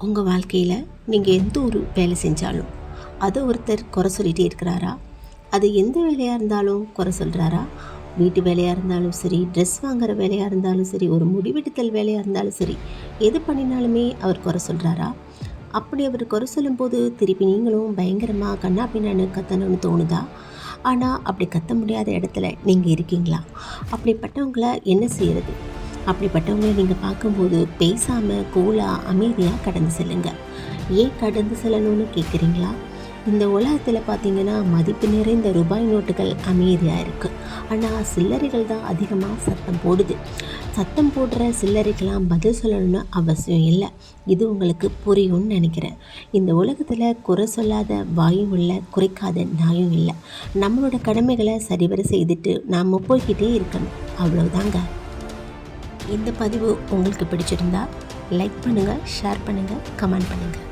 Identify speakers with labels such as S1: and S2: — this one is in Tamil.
S1: உங்கள் வாழ்க்கையில் நீங்கள் எந்த ஒரு வேலை செஞ்சாலும் அதை ஒருத்தர் குறை சொல்லிகிட்டே இருக்கிறாரா? அது எந்த வேலையாக இருந்தாலும் குறை சொல்கிறாரா வீட்டு வேலையாக இருந்தாலும் சரி ட்ரெஸ் வாங்குற வேலையாக இருந்தாலும் சரி ஒரு முடிவெடுத்தல் வேலையாக இருந்தாலும் சரி எது பண்ணினாலுமே அவர் குறை சொல்கிறாரா அப்படி அவர் குறை சொல்லும்போது திருப்பி நீங்களும் பயங்கரமாக கண்ணா பின்னான்னு கத்தணும்னு தோணுதா? ஆனால் அப்படி கத்த முடியாத இடத்துல நீங்கள் இருக்கீங்களா? அப்படிப்பட்டவங்கள என்ன செய்கிறது அப்படிப்பட்டவங்களை நீங்கள் பார்க்கும்போது பேசாமல் கூலாக அமைதியாக கடந்து செல்லுங்க. ஏன் கடந்து செல்லணும்னு கேட்குறீங்களா இந்த உலகத்தில் பார்த்தீங்கன்னா மதிப்பு நிறைந்த ரூபாய் நோட்டுகள் அமைதியாக இருக்குது ஆனால் சில்லறைகள் தான் அதிகமாக சத்தம் போடுது. சத்தம் போடுற சில்லறைக்கெல்லாம் பதில் சொல்லணும்னு அவசியம் இல்லை. இது உங்களுக்கு புரியும்னு நினைக்கிறேன். இந்த உலகத்தில் குறை சொல்லாத வாயும் இல்லை குறைக்காத நாயும் இல்லை. நம்மளோட கடமைகளை சரிவர செய்துட்டு நாம் போய்கிட்டே இருக்கணும். அவ்வளோதாங்க இந்த பதிவு உங்களுக்கு பிடிச்சிருந்தா லைக் பண்ணுங்கள் ஷேர் பண்ணுங்கள் கமெண்ட் பண்ணுங்கள்